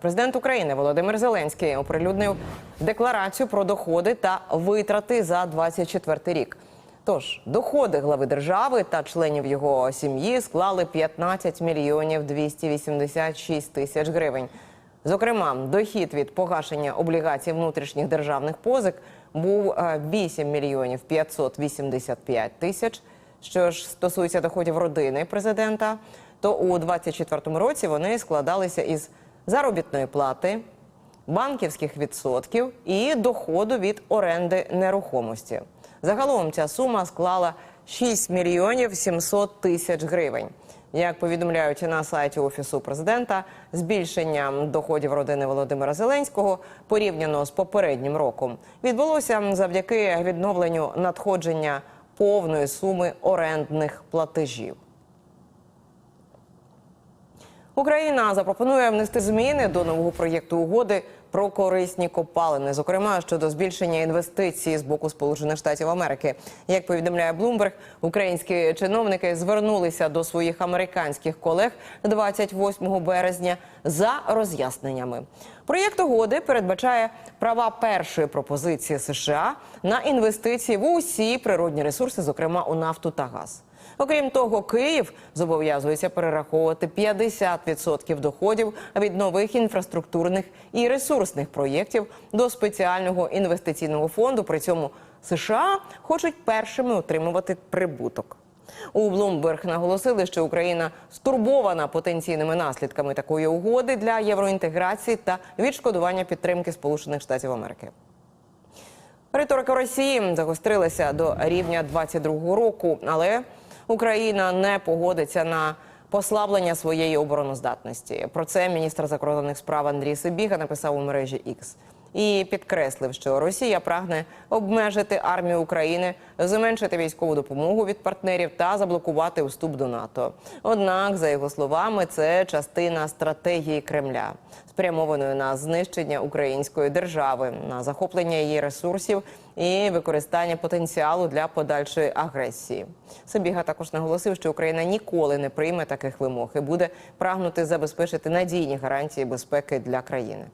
Президент України Володимир Зеленський оприлюднив декларацію про доходи та витрати за 24 рік. Тож доходи глави держави та членів його сім'ї склали 15 мільйонів 286 тисяч гривень. Зокрема, дохід від погашення облігацій внутрішніх державних позик був е, 8 мільйонів 585 тисяч. Що ж стосується доходів родини президента, то у 2024 році вони складалися із заробітної плати, банківських відсотків і доходу від оренди нерухомості. Загалом ця сума склала 6 мільйонів 700 тисяч гривень. Як повідомляють на сайті офісу президента, збільшення доходів родини Володимира Зеленського порівняно з попереднім роком відбулося завдяки відновленню надходження повної суми орендних платежів. Україна запропонує внести зміни до нового проєкту угоди про корисні копалини, зокрема щодо збільшення інвестицій з боку Сполучених Штатів Америки. Як повідомляє Bloomberg, українські чиновники звернулися до своїх американських колег 28 березня за роз'ясненнями. Проєкт угоди передбачає права першої пропозиції США на інвестиції в усі природні ресурси, зокрема у нафту та газ. Окрім того, Київ зобов'язується перераховувати 50% доходів від нових інфраструктурних і ресурсних проєктів до спеціального інвестиційного фонду. При цьому США хочуть першими отримувати прибуток. У Bloomberg наголосили, що Україна стурбована потенційними наслідками такої угоди для євроінтеграції та відшкодування підтримки Сполучених Штатів Америки. Риторика Росії загострилася до рівня 22-го року, але Україна не погодиться на послаблення своєї обороноздатності. Про це міністр закордонних справ Андрій Сибіга написав у мережі X. І підкреслив, що Росія прагне обмежити армію України, зменшити військову допомогу від партнерів та заблокувати вступ до НАТО. Однак, за його словами, це частина стратегії Кремля, спрямованої на знищення української держави, на захоплення її ресурсів і використання потенціалу для подальшої агресії. Сибіга також наголосив, що Україна ніколи не прийме таких вимог і буде прагнути забезпечити надійні гарантії безпеки для країни.